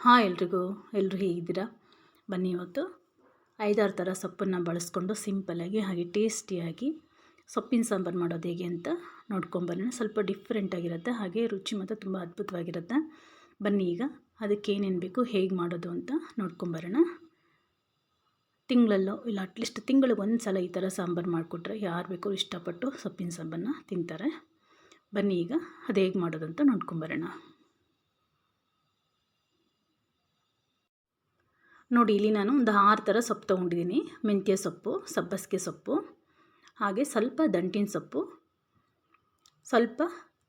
Hi ಎಲ್ರಿಗೂ ಎಲ್ಲರೂ ಹೇಗಿದ್ದೀರಾ? ಬನ್ನಿ ಇವತ್ತು ಐದಾರು ಥರ ಸೊಪ್ಪನ್ನು ಬಳಸ್ಕೊಂಡು ಸಿಂಪಲ್ಲಾಗಿ ಹಾಗೆ ಟೇಸ್ಟಿಯಾಗಿ ಸೊಪ್ಪಿನ ಸಾಂಬಾರು ಮಾಡೋದು ಹೇಗೆ ಅಂತ ನೋಡ್ಕೊಂಬರೋಣ ಸ್ವಲ್ಪ ಡಿಫ್ರೆಂಟಾಗಿರುತ್ತೆ ಹಾಗೆ ರುಚಿ ಮತ್ತು ತುಂಬ ಅದ್ಭುತವಾಗಿರುತ್ತೆ. ಬನ್ನಿ ಈಗ ಅದಕ್ಕೆ ಏನೇನು ಬೇಕು, ಹೇಗೆ ಮಾಡೋದು ಅಂತ ನೋಡ್ಕೊಂಬರೋಣ ತಿಂಗಳಲ್ಲೋ, ಇಲ್ಲ ಅಟ್ಲೀಸ್ಟ್ ತಿಂಗಳಿಗೆ ಒಂದು ಸಲ ಈ ಥರ ಸಾಂಬಾರು ಮಾಡಿಕೊಟ್ರೆ ಯಾರು ಬೇಕೋ ಇಷ್ಟಪಟ್ಟು ಸೊಪ್ಪಿನ ಸಾಂಬಾರನ್ನ ತಿಂತಾರೆ. ಬನ್ನಿ ಈಗ ಅದು ಹೇಗೆ ಮಾಡೋದು ಅಂತ ನೋಡ್ಕೊಂಬರೋಣ ನೋಡಿ, ಇಲ್ಲಿ ನಾನು ಒಂದು ಆರು ಥರ ಸೊಪ್ಪು ತೊಗೊಂಡಿದ್ದೀನಿ. ಮೆಂತ್ಯ ಸೊಪ್ಪು, ಸಬ್ಬಸಿಗೆ ಸೊಪ್ಪು, ಹಾಗೆ ಸ್ವಲ್ಪ ದಂಟಿನ ಸೊಪ್ಪು, ಸ್ವಲ್ಪ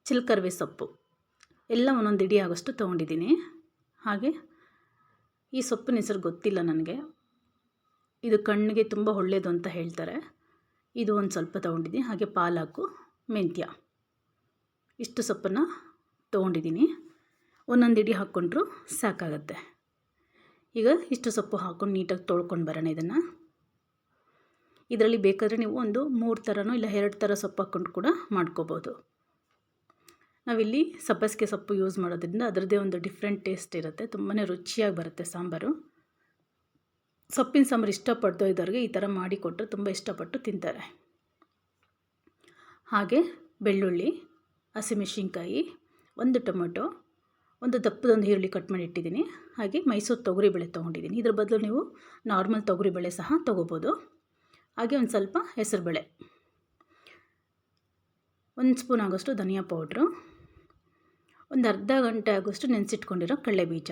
ಚಿಲ್ಕರ್ವೆ ಸೊಪ್ಪು. ಎಲ್ಲ ಒಂದೊಂದು ಇಡಿ ಆಗೋಷ್ಟು ತೊಗೊಂಡಿದ್ದೀನಿ. ಹಾಗೆ ಈ ಸೊಪ್ಪಿನ ಹೆಸರು ಗೊತ್ತಿಲ್ಲ ನನಗೆ. ಇದು ಕಣ್ಣಿಗೆ ತುಂಬ ಒಳ್ಳೆಯದು ಅಂತ ಹೇಳ್ತಾರೆ. ಇದು ಒಂದು ಸ್ವಲ್ಪ ತೊಗೊಂಡಿದ್ದೀನಿ. ಹಾಗೆ ಪಾಲಾಕು, ಮೆಂತ್ಯ. ಇಷ್ಟು ಸೊಪ್ಪನ್ನು ತೊಗೊಂಡಿದ್ದೀನಿ. ಒಂದೊಂದು ಇಡಿ ಹಾಕ್ಕೊಂಡ್ರೂ ಸಾಕಾಗತ್ತೆ. ಈಗ ಇಷ್ಟು ಸೊಪ್ಪು ಹಾಕ್ಕೊಂಡು ನೀಟಾಗಿ ತೊಳ್ಕೊಂಡು ಬರೋಣ ಇದನ್ನು. ಇದರಲ್ಲಿ ಬೇಕಾದರೆ ನೀವು ಒಂದು ಮೂರು ಥರನೋ ಇಲ್ಲ ಎರಡು ಥರ ಸೊಪ್ಪು ಹಾಕ್ಕೊಂಡು ಕೂಡ ಮಾಡ್ಕೋಬೋದು. ನಾವಿಲ್ಲಿ ಸಬ್ಬಸಿಗೆ ಸೊಪ್ಪು ಯೂಸ್ ಮಾಡೋದ್ರಿಂದ ಅದರದ್ದೇ ಒಂದು ಡಿಫ್ರೆಂಟ್ ಟೇಸ್ಟ್ ಇರುತ್ತೆ ತುಂಬಾ ರುಚಿಯಾಗಿ ಬರುತ್ತೆ ಸಾಂಬಾರು. ಸೊಪ್ಪಿನ ಸಾಂಬಾರು ಇಷ್ಟಪಡ್ತೋ ಇದ್ದವ್ರಿಗೆ ಈ ಥರ ಮಾಡಿ ಕೊಟ್ಟರೆ ತುಂಬ ಇಷ್ಟಪಟ್ಟು ತಿಂತಾರೆ. ಹಾಗೆ ಬೆಳ್ಳುಳ್ಳಿ, ಹಸಿಮೆಣ್ಸಿನ್ಕಾಯಿ, ಒಂದು ಟೊಮೊಟೊ ಒಂದು ದಪ್ಪದೊಂದು ಈರುಳ್ಳಿ ಕಟ್ ಮಾಡಿ ಇಟ್ಟಿದ್ದೀನಿ. ಹಾಗೆ ಮೈಸೂರು ತೊಗರಿಬೇಳೆ ತೊಗೊಂಡಿದ್ದೀನಿ. ಇದ್ರ ಬದಲು ನೀವು ನಾರ್ಮಲ್ ತೊಗರಿಬೇಳೆ ಸಹ ತೊಗೋಬೋದು. ಹಾಗೆ ಒಂದು ಸ್ವಲ್ಪ ಹೆಸರುಬೇಳೆ ಒಂದು ಸ್ಪೂನ್ ಆಗೋಷ್ಟು ಧನಿಯಾ ಪೌಡ್ರು. ಒಂದು ಅರ್ಧ ಗಂಟೆ ಆಗೋಷ್ಟು ನೆನೆಸಿಟ್ಕೊಂಡಿರೋ ಕಡಲೆ ಬೀಜ.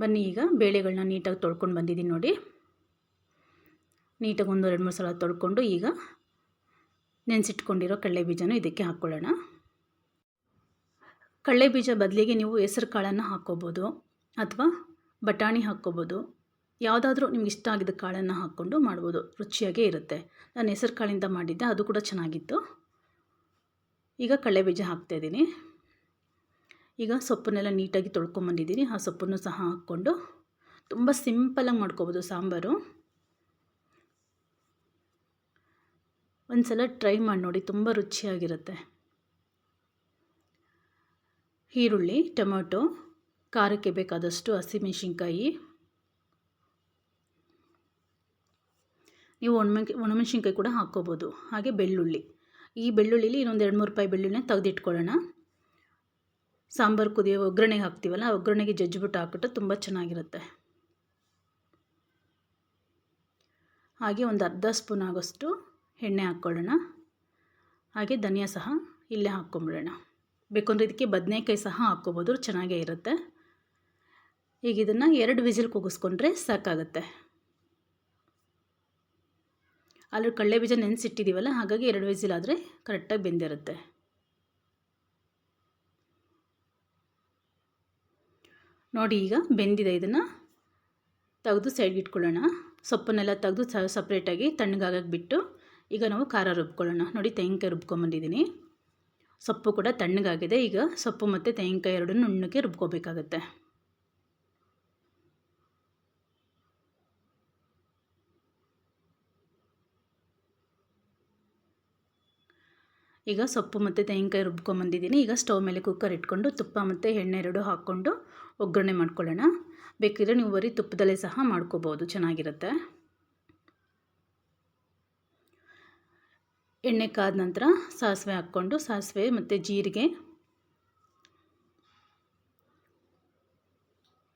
ಬನ್ನಿ ಈಗ ಬೇಳೆಗಳನ್ನ ನೀಟಾಗಿ ತೊಳ್ಕೊಂಡು ಬಂದಿದ್ದೀನಿ ನೋಡಿ. ನೀಟಾಗಿ ಒಂದು, ಎರಡು, ಮೂರು ಸಲ ತೊಳ್ಕೊಂಡು ಈಗ ನೆನೆಸಿಟ್ಕೊಂಡಿರೋ ಕಡಲೆ ಬೀಜನೂ ಇದಕ್ಕೆ ಹಾಕ್ಕೊಳ್ಳೋಣ. ಕಡಲೆ ಬೀಜ ಬದಲಿಗೆ ನೀವು ಹೆಸರು ಕಾಳನ್ನು ಹಾಕ್ಕೋಬೋದು ಅಥವಾ ಬಟಾಣಿ ಹಾಕ್ಕೋಬೋದು. ಯಾವುದಾದ್ರೂ ನಿಮ್ಗೆ ಇಷ್ಟ ಆಗಿದ್ದ ಕಾಳನ್ನು ಹಾಕ್ಕೊಂಡು ಮಾಡ್ಬೋದು. ರುಚಿಯಾಗೇ ಇರುತ್ತೆ. ನಾನು ಹೆಸರು ಕಾಳಿಂದ ಮಾಡಿದ್ದೆ, ಅದು ಕೂಡ ಚೆನ್ನಾಗಿತ್ತು. ಈಗ ಕಡಲೆ ಬೀಜ ಹಾಕ್ತಾಯಿದ್ದೀನಿ ಈಗ ಸೊಪ್ಪನ್ನೆಲ್ಲ ನೀಟಾಗಿ ತೊಳ್ಕೊಂಬಂದಿದ್ದೀನಿ. ಆ ಸೊಪ್ಪನ್ನು ಸಹ ಹಾಕ್ಕೊಂಡು ತುಂಬ ಸಿಂಪಲಾಗಿ ಮಾಡ್ಕೋಬೋದು ಸಾಂಬಾರು. ಒಂದು ಸಲ ಟ್ರೈ ಮಾಡಿ ನೋಡಿ, ತುಂಬ ರುಚಿಯಾಗಿರುತ್ತೆ. ಈರುಳ್ಳಿ, ಟೊಮೊಟೊ, ಖಾರಕ್ಕೆ ಬೇಕಾದಷ್ಟು ಹಸಿಮೆಣ್ಸಿನ್ಕಾಯಿ. ನೀವು ಒಣಮೆ ಒಣಮೆಣ್ಸಿನ್ಕಾಯಿ ಕೂಡ ಹಾಕ್ಕೋಬೋದು, ಹಾಗೆ ಬೆಳ್ಳುಳ್ಳಿ. ಈ ಬೆಳ್ಳುಳ್ಳಿಲಿ ಇನ್ನೊಂದು ಎರಡು, ಮೂರು ರೂಪಾಯಿ ಬೆಳ್ಳುಳ್ಳಿನ ತೆಗೆದಿಟ್ಕೊಳ್ಳೋಣ. ಸಾಂಬಾರು ಕುದಿಯೋ ಒಗ್ಗರಣೆಗೆ ಹಾಕ್ತೀವಲ್ಲ ಒಗ್ಗರಣೆಗೆ ಜಜ್ಜಿಬಿಟ್ಟು ಹಾಕ್ಬಿಟ್ಟು ತುಂಬ ಚೆನ್ನಾಗಿರುತ್ತೆ. ಹಾಗೆ ಒಂದು ಅರ್ಧ ಸ್ಪೂನ್ ಆಗೋಷ್ಟು ಎಣ್ಣೆ ಹಾಕ್ಕೊಳ್ಳೋಣ. ಹಾಗೆ ಧನಿಯಾ ಸಹ ಇಲ್ಲೇ ಹಾಕ್ಕೊಂಬಿಡೋಣ. ಬೇಕಂದ್ರೆ ಇದಕ್ಕೆ ಬದನೆಕಾಯಿ ಸಹ ಹಾಕ್ಕೋಬೋದು, ಚೆನ್ನಾಗೇ ಇರುತ್ತೆ. ಈಗ ಇದನ್ನು ಎರಡು ವಿಸಿಲ್ ಕೂಗಿಸ್ಕೊಂಡ್ರೆ ಸಾಕಾಗುತ್ತೆ. ಅಲ್ಲಿ ಕಡಲೆ ಬೀಜ ನೆನೆಸಿಟ್ಟಿದ್ದೀವಲ್ಲ ಹಾಗಾಗಿ ಎರಡು ವಿಜಿಲ್ ಆದರೆ ಕರೆಕ್ಟಾಗಿ ಬೆಂದಿರುತ್ತೆ. ನೋಡಿ ಈಗ ಬೆಂದಿದೆ ಇದನ್ನು. ತೆಗೆದು ಸೈಡ್ಗೆ ಇಟ್ಕೊಳ್ಳೋಣ. ಸೊಪ್ಪನ್ನೆಲ್ಲ ತೆಗೆದು ಸಪ್ರೇಟಾಗಿ ತಣ್ಣಗಾಗಕ್ಕೆ ಬಿಟ್ಟು ಈಗ ನಾವು ಖಾರ ರುಬ್ಕೊಳ್ಳೋಣ. ನೋಡಿ ತೆಂಗಿನಕಾಯಿ ರುಬ್ಕೊಂಬಂದಿದ್ದೀನಿ. ಸೊಪ್ಪು ಕೂಡ ತಣ್ಣಗಾಗಿದೆ. ಈಗ ಸೊಪ್ಪು ಮತ್ತು ತೆಂಗಿನಕಾಯಿ ಎರಡನ್ನು ನುಣ್ಣಕ್ಕೆ ರುಬ್ಕೋಬೇಕಾಗತ್ತೆ. ಈಗ ಸೊಪ್ಪು ಮತ್ತು ತೆಂಗಿನಕಾಯಿ ರುಬ್ಕೊಂಬಂದಿದ್ದೀನಿ. ಈಗ ಸ್ಟವ್ ಮೇಲೆ ಕುಕ್ಕರ್ ಇಟ್ಕೊಂಡು ತುಪ್ಪ ಮತ್ತು ಎಣ್ಣೆ ಎರಡು ಹಾಕ್ಕೊಂಡು ಒಗ್ಗರಣೆ ಮಾಡ್ಕೊಳ್ಳೋಣ. ಬೇಕಿದ್ರೆ ನೀವು ಬರೀ ತುಪ್ಪದಲ್ಲೇ ಸಹ ಮಾಡ್ಕೋಬೋದು. ಚೆನ್ನಾಗಿರುತ್ತೆ. ಎಣ್ಣೆ ಕಾದ ನಂತರ ಸಾಸಿವೆ ಹಾಕ್ಕೊಂಡು ಸಾಸಿವೆ ಮತ್ತು ಜೀರಿಗೆ.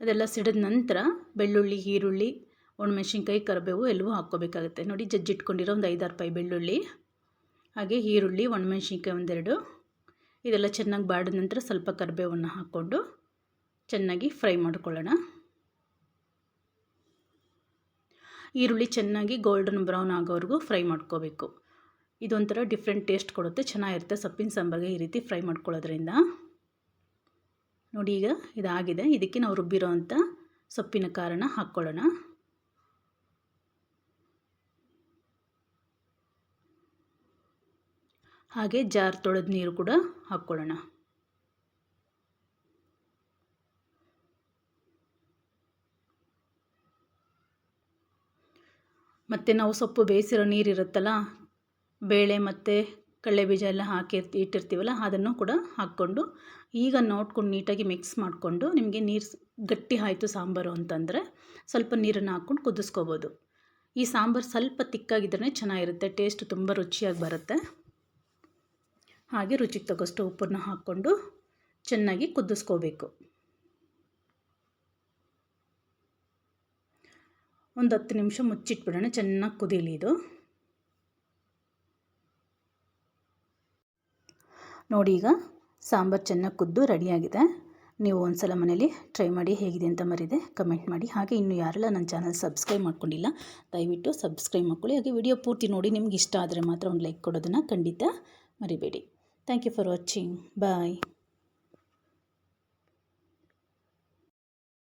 ಅದೆಲ್ಲ ಸಿಡಿದ ನಂತರ ಬೆಳ್ಳುಳ್ಳಿ, ಈರುಳ್ಳಿ, ಒಣಮೆಣಸಿನ್ಕಾಯಿ, ಕರಿಬೇವು ಎಲ್ಲವೂ ಹಾಕ್ಕೋಬೇಕಾಗುತ್ತೆ. ನೋಡಿ, ಜಜ್ಜಿಟ್ಕೊಂಡಿರೋ ಒಂದು ಐದಾರು ರೂಪಾಯಿ ಬೆಳ್ಳುಳ್ಳಿ, ಹಾಗೆ ಈರುಳ್ಳಿ, ಒಣಮೆಣ್ಸಿನ್ಕಾಯಿ ಒಂದೆರಡು. ಇದೆಲ್ಲ ಚೆನ್ನಾಗಿ ಬಾಡಿದ ನಂತರ ಸ್ವಲ್ಪ ಕರಿಬೇವನ್ನು ಹಾಕ್ಕೊಂಡು ಚೆನ್ನಾಗಿ ಫ್ರೈ ಮಾಡ್ಕೊಳ್ಳೋಣ. ಈರುಳ್ಳಿ ಚೆನ್ನಾಗಿ ಗೋಲ್ಡನ್ ಬ್ರೌನ್ ಆಗೋವರೆಗೂ ಫ್ರೈ ಮಾಡ್ಕೋಬೇಕು. ಇದೊಂಥರ ಡಿಫ್ರೆಂಟ್ ಟೇಸ್ಟ್ ಕೊಡುತ್ತೆ. ಚೆನ್ನಾಗಿರುತ್ತೆ. ಸೊಪ್ಪಿನ ಸಾಂಬಾರಿಗೆ ಈ ರೀತಿ ಫ್ರೈ ಮಾಡ್ಕೊಳ್ಳೋದ್ರಿಂದ. ನೋಡಿ ಈಗ ಇದಾಗಿದೆ. ಇದಕ್ಕೆ ನಾವು ರುಬ್ಬಿರೋ ಅಂಥ ಸೊಪ್ಪಿನ ಕಾರಣ ಹಾಕ್ಕೊಳ್ಳೋಣ. ಹಾಗೆ ಜಾರ್ ತೊಳೆದ ನೀರು ಕೂಡ ಹಾಕ್ಕೊಳ್ಳೋಣ. ಮತ್ತು ನಾವು ಸೊಪ್ಪು ಬೇಯಿಸಿರೋ ನೀರಿರುತ್ತಲ್ಲ ಬೇಳೆ ಮತ್ತು ಕಡಲೆ ಬೀಜ ಎಲ್ಲ ಹಾಕಿ ಇಟ್ಟಿರ್ತೀವಲ್ಲ, ಅದನ್ನು ಕೂಡ ಹಾಕ್ಕೊಂಡು ಈಗ ನೋಡ್ಕೊಂಡು ನೀಟಾಗಿ ಮಿಕ್ಸ್ ಮಾಡಿಕೊಂಡು ನಿಮಗೆ ನೀರು ಗಟ್ಟಿ ಆಯಿತು ಸಾಂಬಾರು ಅಂತಂದರೆ ಸ್ವಲ್ಪ ನೀರನ್ನು ಹಾಕ್ಕೊಂಡು ಕುದಿಸ್ಕೋಬೋದು. ಈ ಸಾಂಬಾರು ಸ್ವಲ್ಪ ತಿಕ್ಕಾಗಿದ್ದರೆ ಚೆನ್ನಾಗಿರುತ್ತೆ ಟೇಸ್ಟ್ ತುಂಬ ರುಚಿಯಾಗಿ ಬರುತ್ತೆ. ಹಾಗೆ ರುಚಿಗೆ ತಗೋಷ್ಟು ಉಪ್ಪನ್ನು ಹಾಕ್ಕೊಂಡು ಚೆನ್ನಾಗಿ ಕುದಿಸ್ಕೋಬೇಕು. ಒಂದು ಹತ್ತು ನಿಮಿಷ ಮುಚ್ಚಿಟ್ಬಿಡೋಣ, ಚೆನ್ನಾಗಿ ಕುದೀಲಿ ಇದು. ನೋಡಿ ಈಗ ಸಾಂಬಾರು ಚೆನ್ನಾಗಿ ಕುದ್ದು ರೆಡಿಯಾಗಿದೆ. ನೀವು ಒಂದು ಸಲ ಮನೇಲಿ ಟ್ರೈ ಮಾಡಿ ಹೇಗಿದೆ ಅಂತ ಮರಿದೆ, ಕಮೆಂಟ್ ಮಾಡಿ. ಹಾಗೆ ಇನ್ನು ಯಾರೆಲ್ಲ ನನ್ನ ಚಾನಲ್ ಸಬ್ಸ್ಕ್ರೈಬ್ ಮಾಡ್ಕೊಂಡಿಲ್ಲ, ದಯವಿಟ್ಟು ಸಬ್ಸ್ಕ್ರೈಬ್ ಮಾಡ್ಕೊಳ್ಳಿ. ಹಾಗೆ ವಿಡಿಯೋ ಪೂರ್ತಿ ನೋಡಿ, ನಿಮ್ಗೆ ಇಷ್ಟ ಆದರೆ ಮಾತ್ರ ಒಂದು ಲೈಕ್ ಕೊಡೋದನ್ನು ಖಂಡಿತ ಮರಿಬೇಡಿ. Thank you for watching. Bye.